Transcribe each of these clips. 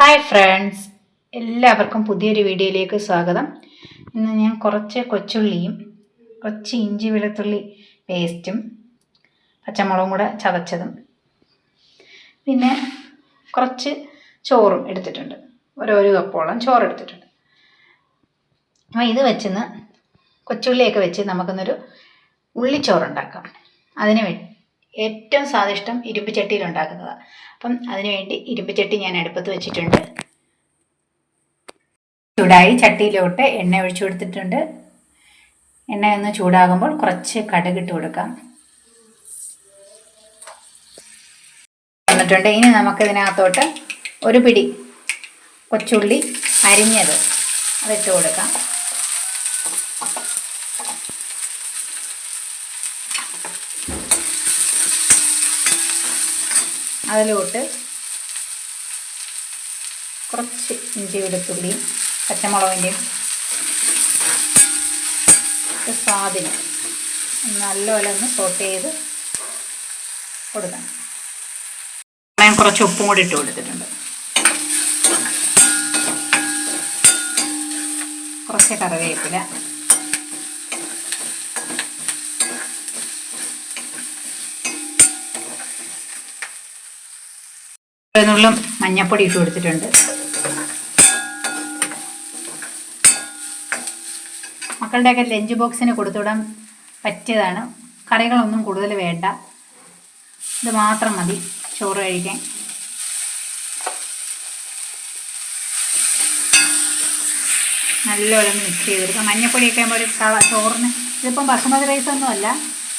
Hi friends എല്ലാവർക്കും പുതിയൊരു വീഡിയോയിലേക്ക് സ്വാഗതം. ഇന്ന് ഞാൻ കുറച്ച് കൊച്ചുള്ളിയും കുറച്ച് ഇഞ്ചി വെളുത്തുള്ളി പേസ്റ്റും പച്ചമുളകും കൂടെ ചതച്ചതും. പിന്നെ കുറച്ച് ചോറും എടുത്തിട്ടുണ്ട്. ഓരോരോ കപ്പോളം ചോറ് എടുത്തിട്ടുണ്ട്. അപ്പോൾ ഇത് വെച്ചിന്ന് കൊച്ചുള്ളിയൊക്കെ വെച്ച് നമുക്കൊന്നൊരു ഉള്ളിച്ചോറുണ്ടാക്കാം. അതിന് വേണ്ടി ഏറ്റവും സ്വാദിഷ്ടം ഇരുമ്പ് ചട്ടിയിൽ ഉണ്ടാക്കുന്നതാണ് അപ്പം അതിനുവേണ്ടി ഇരുമ്പ് ചട്ടി ഞാൻ അടുപ്പത്ത് വെച്ചിട്ടുണ്ട്. ചൂടായി ചട്ടിയിലോട്ട് എണ്ണ ഒഴിച്ചു കൊടുത്തിട്ടുണ്ട്. എണ്ണ ഒന്ന് ചൂടാകുമ്പോൾ കുറച്ച് കടുകിട്ട് കൊടുക്കാം. വന്നിട്ടുണ്ട്. ഇനി നമുക്കിതിനകത്തോട്ട് ഒരു പിടി കൊച്ചുള്ളി അരിഞ്ഞത് അതിട്ട് കൊടുക്കാം. അതിലോട്ട് കുറച്ച് ഇഞ്ചി വെളുത്തുള്ളിയും പച്ചമുളകിന്റെയും സ്വാദിനും. നല്ലപോലെ ഒന്ന് സോട്ട് ചെയ്ത് കൊടുക്കണം. ഞാൻ കുറച്ച് ഉപ്പും കൂടി ഇട്ട് കൊടുത്തിട്ടുണ്ട്. കുറച്ച് കറിവേപ്പില. നുള്ളും മഞ്ഞപ്പൊടി ഇട്ട് കൊടുത്തിട്ടുണ്ട്. മക്കളുടെയൊക്കെ ലഞ്ച് ബോക്സിന് കൊടുത്തുവിടാൻ പറ്റിയതാണ്. കറികളൊന്നും കൂടുതൽ വേണ്ട. ഇത് മാത്രം മതി ചോറ് കഴിക്കാൻ. നല്ലോണം മിക്സ് ചെയ്തെടുക്കുക മഞ്ഞപ്പൊടിയൊക്കെ ആകുമ്പോൾ ഒരു കള ചോറിന് ഇതിപ്പം ബസുമതി റൈസ് ഒന്നുമല്ല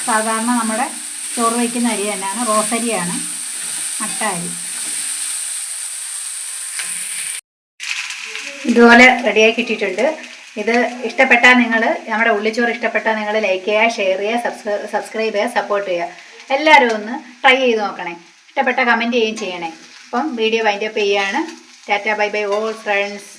സാധാരണ നമ്മുടെ ചോറ് വയ്ക്കുന്ന അരി തന്നെയാണ്. റോസരിയാണ്. മട്ട അരി. ഇതുപോലെ റെഡിയാക്കി ഇട്ടിട്ടുണ്ട് ഇത് ഇഷ്ടപ്പെട്ടാൽ നിങ്ങൾ നമ്മുടെ ഉള്ളിച്ചോറ് ഇഷ്ടപ്പെട്ടാൽ നിങ്ങൾ ലൈക്ക് ചെയ്യുക ഷെയർ ചെയ്യുക സബ്സ്ക്രൈബ് ചെയ്യുക സപ്പോർട്ട് ചെയ്യുക. എല്ലാവരും ഒന്ന് ട്രൈ ചെയ്ത് നോക്കണേ. ഇഷ്ടപ്പെട്ട കമന്റ് ചെയ്യുകയും ചെയ്യണേ. അപ്പം വീഡിയോ വൈൻഡപ്പ് ചെയ്യുകയാണ്. Tata bye bye all friends